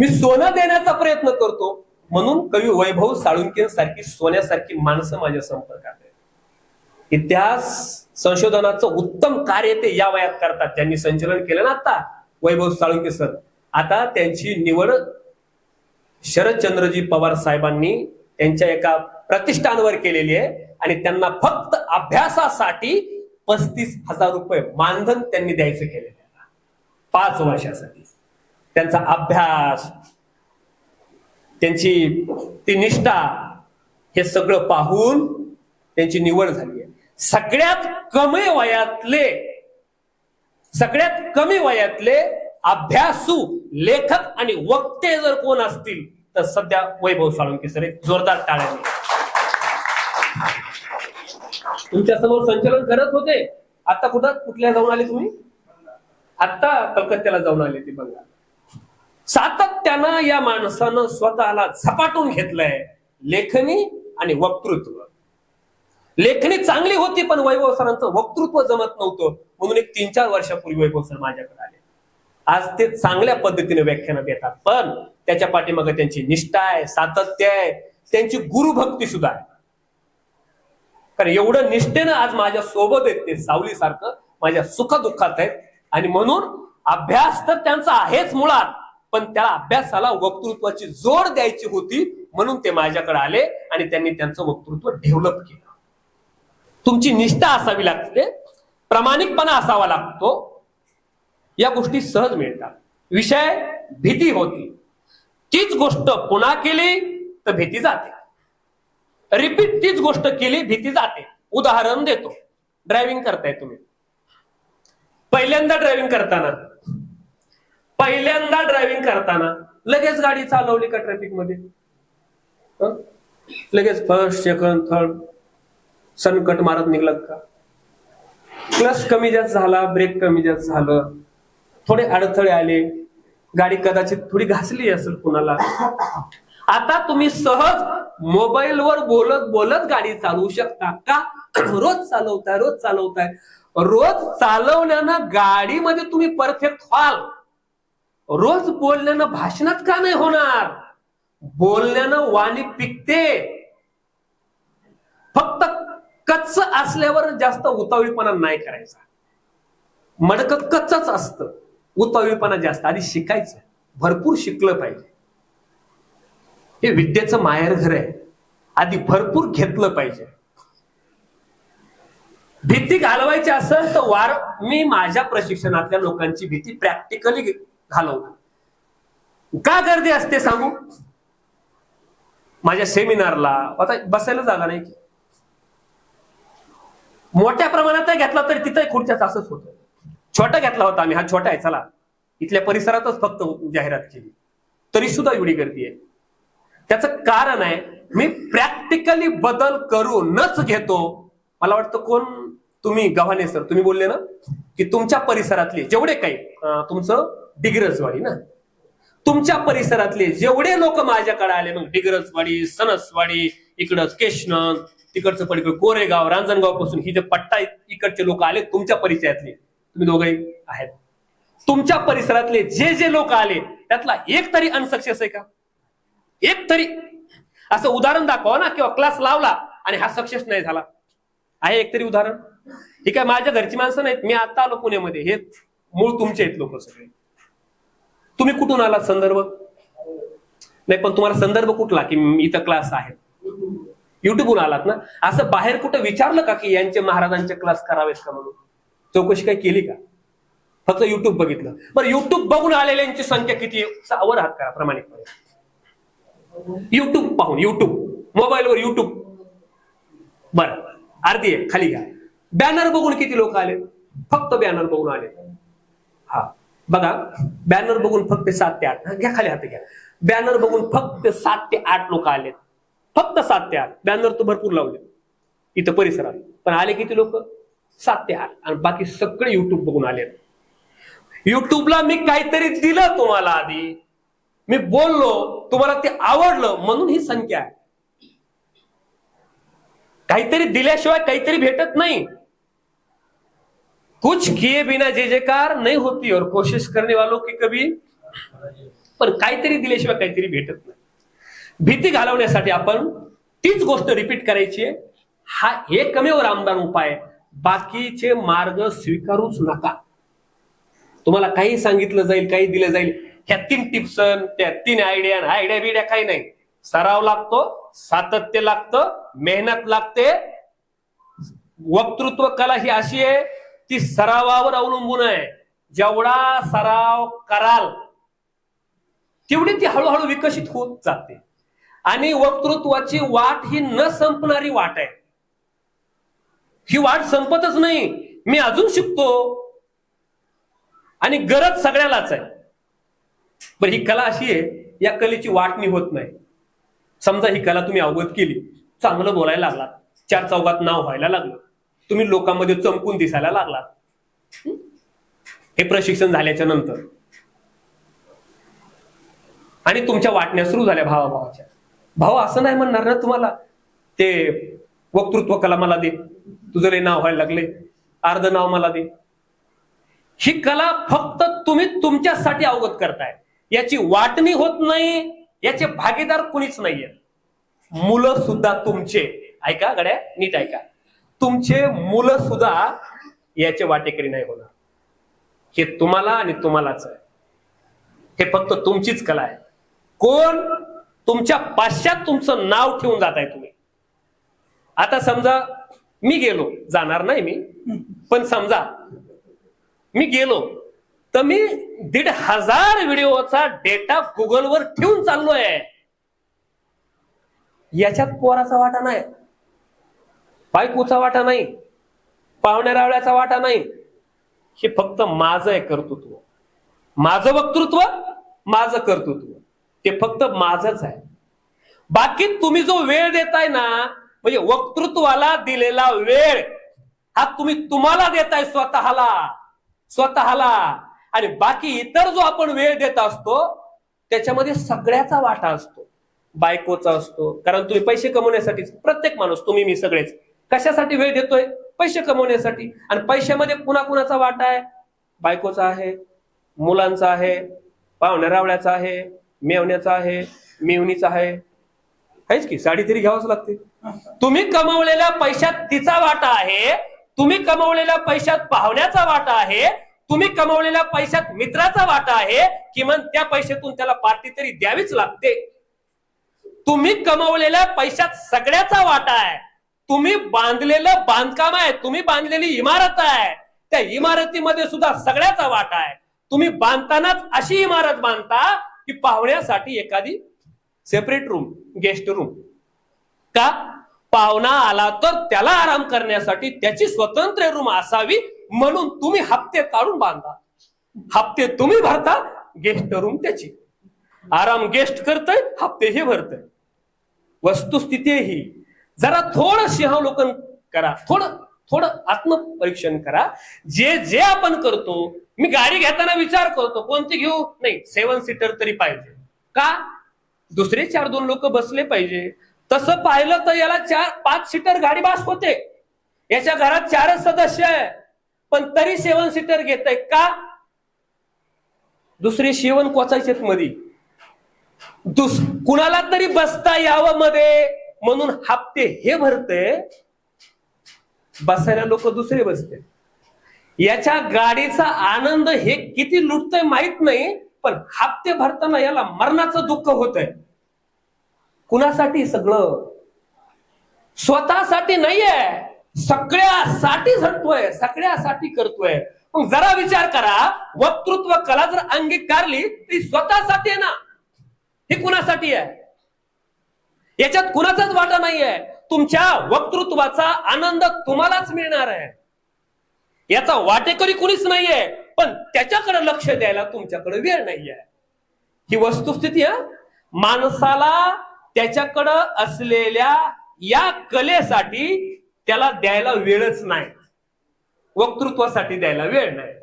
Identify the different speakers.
Speaker 1: मी सोनं देण्याचा प्रयत्न करतो. म्हणून कवी वैभव साळुंके सारखी सोन्यासारखी माणसं माझ्या संपर्कात आहेत. इतिहास संशोधनाचं उत्तम कार्य ते या वयात करतात. त्यांनी संचलन केलं ना आता वैभव साळुंके सर. आता त्यांची निवड शरदचंद्रजी पवार साहेबांनी त्यांच्या एका प्रतिष्ठानवर केलेली आहे. आणि त्यांना फक्त अभ्यासासाठी पस्तीस हजार रुपये मानधन त्यांनी द्यायचं केलेलं पाच वर्षासाठी. त्यांचा अभ्यास त्यांची ती निष्ठा हे सगळं पाहून त्यांची निवड झाली आहे. सगळ्यात कमी वयातले सगळ्यात कमी वयातले अभ्यासू लेखक आणि वक्ते जर कोण असतील तर सध्या वैभव साळुंके सर एक जोरदार टाळ्याने. तुमच्यासमोर संचलन करत होते. आता कुठं कुठल्या जाऊन आले तुम्ही? आता कलकत्त्याला जाऊन आले ते बंगाल सातत्यानं या माणसानं स्वतःला झपाटून घेतलंय लेखनी आणि वक्तृत्व. लेखणी चांगली होती पण वैभव सरांचं वक्तृत्व जमत नव्हतं. म्हणून एक तीन चार वर्षापूर्वी वैभव सर माझ्याकडे आले. आज ते चांगल्या पद्धतीने व्याख्यानं देतात पण त्याच्या पाठीमागे त्यांची निष्ठा आहे सातत्य आहे त्यांची गुरुभक्ती सुद्धा आहे. कारण एवढं निष्ठेनं आज माझ्या सोबत आहेत ते सावलीसारखं माझ्या सुखदुःखात आहेत. आणि म्हणून अभ्यास तर त्यांचा आहेच मुळात. पण त्या अभ्यासाला वक्तृत्वाची जोड द्यायची होती म्हणून ते माझ्याकडे आले आणि त्यांनी त्यांचं वक्तृत्व डेव्हलप केलं. तुमची निष्ठा असावी लागते प्रामाणिकपणा असावा लागतो. या गोष्टी सहज मिळतात. विषय भीती होती. तीच गोष्ट पुन्हा केली तर भीती जाते. रिपीट तीच गोष्ट केली भीती जाते. उदाहरण देतो. ड्रायव्हिंग करताय तुम्ही. पहिल्यांदा ड्रायव्हिंग करताना पहिल्यांदा ड्रायव्हिंग करताना लगेच गाडी चालवली का ट्रॅफिकमध्ये? लगेच फर्स्ट सेकंड थर्ड सनकट मारत निघलात का? क्लच कमी जास्त झाला ब्रेक कमी जास्त झालं थोडे अडथळे आले गाडी कदाचित थोडी घासली असेल कुणाला. आता तुम्ही सहज मोबाईलवर बोलत बोलत गाडी चालवू शकता का? रोज चालवताय रोज चालवताय. रोज चालवल्यानं गाडीमध्ये तुम्ही परफेक्ट व्हाल. रोज बोलण्यानं भाषणात का नाही होणार? बोलण्यानं वाणी पिकते. फक्त कच्च असल्यावर जास्त उतावळीपणा नाही करायचा. मडक कच्चच असत. उतावळीपणा जास्त. आधी शिकायचं. भरपूर शिकलं पाहिजे. हे विद्येचं माहेरघर आहे. आधी भरपूर घेतलं पाहिजे. भीती घालवायची असेल तर वार मी माझ्या प्रशिक्षणातल्या लोकांची भीती प्रॅक्टिकली घालवतो का गर्दी असते सांगू? माझ्या सेमिनारला आता बसायला जागा नाही. की मोठ्या प्रमाणात घेतला तरी तिथं खुर्च्याच असंच होतं छोटा घेतला होता आम्ही. हा छोटा आहे चला. इथल्या परिसरातच फक्त जाहिरात केली. तरी सुद्धा एवढी गर्दी आहे. त्याचं कारण आहे मी प्रॅक्टिकली बदल करूनच घेतो. मला वाटतं कोण? तुम्ही गव्हाणे सर. तुम्ही बोलले ना? की तुमच्या परिसरातले जेवढे काही तुमचं डिग्रजवाडी ना. तुमच्या परिसरातले जेवढे लोक माझ्याकडे आले मग डिग्रजवाडी सनसवाडी इकडं केशनन तिकडचं पलीकडे कोरेगाव रांजणगावपासून ही जे पट्टा इकडचे लोक आले तुमच्या परिचयातले. तुम्ही दोघंही आहेत. तुमच्या परिसरातले जे जे लोक आले त्यातला एक तरी अनसक्सेस आहे का? एक तरी. असं उदाहरण दाखवा ना किंवा क्लास लावला आणि हा सक्सेस नाही झाला. आहे एक तरी उदाहरण? ठीक काय माझ्या घरची माणसं नाहीत मी आता आलो पुण्यामध्ये. हे मूळ तुमचे आहेत लोक सगळे. तुम्ही कुठून आलात संदर्भ? नाही पण तुम्हाला संदर्भ कुठला की इथं क्लास आहे युट्यूबहून आलात ना? असं बाहेर कुठं विचारलं का की यांचे महाराजांचे क्लास करावेत का म्हणून? चौकशी काय केली का? फक्त युट्यूब बघितलं. बरं युट्यूब बघून आलेल्यांची संख्या किती वर हात करा प्रामाणिकपणे. युट्यूब पाहून युट्यूब मोबाईलवर युट्यूब बरं अर्धी आहे खाली घ्या. बॅनर बघून किती लोक आले? फक्त बॅनर बघून आले. हा. बघा बॅनर बघून फक्त सात ते आठ. घ्या खाली हात घ्या. बॅनर बघून फक्त सात ते आठ लोक आलेत. फक्त सात ते आठ. बॅनर तर भरपूर लावले. इथं परिसरात. पण आले किती लोक? सात ते आठ. आणि बाकी सगळे युट्यूब बघून आले युट्यूबला मी काहीतरी दिलं तुम्हाला आधी. मी बोललो तुम्हाला ते आवडलं म्हणून ही संख्या आहे. काहीतरी दिल्याशिवाय काहीतरी भेटत नाही. कुछ किए बिना जे जेकार नाही होती और कोशिश करने वालों की कभी पण काहीतरी दिल्याशिवाय काहीतरी भेटत नाही. भीती घालवण्यासाठी आपण तीच गोष्ट रिपीट करायची आहे. हा एकमेव रामदान उपाय बाकीचे मार्ग स्वीकारूच नका. तुम्हाला काही सांगितलं जाईल काही दिलं जाईल. ह्या तीन टिप्स त्या तीन आयडिया आयडिया बिड्या काही नाही. सराव लागतो सातत्य लागतं मेहनत लागते. वक्तृत्व कला ही अशी आहे ती सरावावर अवलंबून आहे. जेवढा सराव कराल तेवढी ती हळूहळू विकसित होत जाते. आणि वक्तृत्वाची वाट ही न संपणारी वाट आहे. ही वाट संपतच नाही. मी अजून शिकतो. आणि गरज सगळ्यालाच आहे. पण ही कला अशी आहे या कलेची वाटणी होत नाही. समजा ही कला तुम्ही अवगत केली. चांगलं बोलायला लागलात. चार चौघात नाव व्हायला लागलं. तुम्ही लोकांमध्ये चमकून दिसायला लागलात. हे प्रशिक्षण झाल्याच्यानंतर. आणि तुमच्या वाटण्या सुरू झाल्या भावाभावाच्या. भाऊ असं नाही म्हणणार ना तुम्हाला? ते वक्तृत्व कला मला दे. तुझं नाव व्हायला लागले अर्ध नाव मला दे. ही कला फक्त तुम्ही तुमच्यासाठी अवगत करताय. याची वाटणी होत नाही. याचे भागीदार कुणीच नाहीये. मुलं सुद्धा तुमचे. ऐका गड्या नीट ऐका. तुमचे मुलं सुद्धा याचे वाटेकरी नाही होणार. हे तुम्हाला आणि तुम्हालाच आहे. हे फक्त तुमचीच कला आहे. कोण तुमच्या पाश्चात तुमचं नाव ठेवून जात आहे तुम्ही? आता समजा मी गेलो जाणार नाही मी पण समजा मी गेलो तर मी दीड हजार व्हिडिओचा डेटा गुगलवर ठेवून चाललोय. याच्यात कोराचा वाटा नाही. बायकोचा वाटा नाही पाहुण्या रावळ्याचा वाटा नाही. हे फक्त माझं आहे कर्तृत्व. माझं वक्तृत्व माझं कर्तृत्व. ते फक्त माझच आहे. बाकी तुम्ही जो वेळ देताय ना म्हणजे वक्तृत्वाला दिलेला वेळ हा तुम्ही तुम्हाला देताय स्वतःला स्वतःला. आणि बाकी इतर जो आपण वेळ देत असतो त्याच्यामध्ये सगळ्याचा वाटा असतो. बायकोचा असतो. कारण तुम्ही पैसे कमवण्यासाठी प्रत्येक माणूस तुम्ही मी सगळेच. कशासाठी वेळ देतोय? पैसे कमवण्यासाठी. आणि पैशामध्ये कुणा कुणाचा वाटा आहे? बायकोचा आहे मुलांचा आहे पाहुण्या रावळ्याचा आहे मेवण्याचा आहे मेवणीचा आहे. आहेच की साडी तरी घ्यावंच लागते. तुम्ही कमवलेल्या पैशात तिचा वाटा आहे तुम्ही कमवलेल्या पैशात पाहुण्याचा वाटा आहे तुम्ही कमवलेल्या पैशात मित्राचा वाटा आहे किमान त्या पैशातून त्याला पार्टी तरी द्यावीच लागते. तुम्ही कमवलेल्या पैशात सगळ्याचा वाटा आहे. तुम्ही बांधलेलं बांधकाम आहे तुम्ही बांधलेली इमारत आहे त्या इमारतीमध्ये सुद्धा सगळ्याचा वाटा आहे. तुम्ही बांधतानाच अशी इमारत बांधता की पाहुण्यासाठी एखादी सेपरेट रूम गेस्ट रूम का? पाहुणा आला तर त्याला आराम करण्यासाठी त्याची स्वतंत्र रूम असावी म्हणून तुम्ही हप्ते काढून बांधा. हप्ते तुम्ही भरता गेस्ट रूम त्याची. आराम गेस्ट करतय हप्ते हे भरतय. वस्तुस्थिती ही जरा थोडं सिंहावलोकन करा. थोडं थोडं आत्मपरीक्षण करा. जे जे आपण करतो मी गाडी घेताना विचार करतो कोणती घेऊ? नाही सेवन सीटर तरी पाहिजे. का? दुसरे चार दोन लोक बसले पाहिजे. तसं पाहिलं तर याला चार पाच सीटर गाडी बास होते. याच्या घरात चारच सदस्य आहे. पण तरी सेवन सीटर घेत आहे का? दुसरे शेवण कोचायचे मध्ये दुस कुणाला तरी बसता यावं मध्ये. म्हणून हप्ते हे भरते बसायला लोक दुसरे बसते. याच्या गाडीचा आनंद हे किती लुटतय माहीत नाही पण हप्ते भरताना याला मरणाचं दुःख होत आहे कुणासाठी सगळं? स्वतःसाठी नाहीये सगळ्यासाठी झटतोय सगळ्यासाठी करतोय. मग जरा विचार करा वक्तृत्व कला जर अंगीकारली ती स्वतःसाठी आहे ना? हे कुणासाठी आहे? याच्यात कुणाचाच वाटा नाहीये. तुमच्या वक्तृत्वाचा आनंद तुम्हालाच मिळणार आहे. याचा वाटेकरी कुणीच नाहीये पण त्याच्याकडे लक्ष द्यायला तुमच्याकडे वेळ नाहीये. ही वस्तुस्थिती माणसाला त्याच्याकडं असलेल्या या कलेसाठी त्याला द्यायला वेळच नाही. वक्तृत्वासाठी द्यायला वेळ नाही.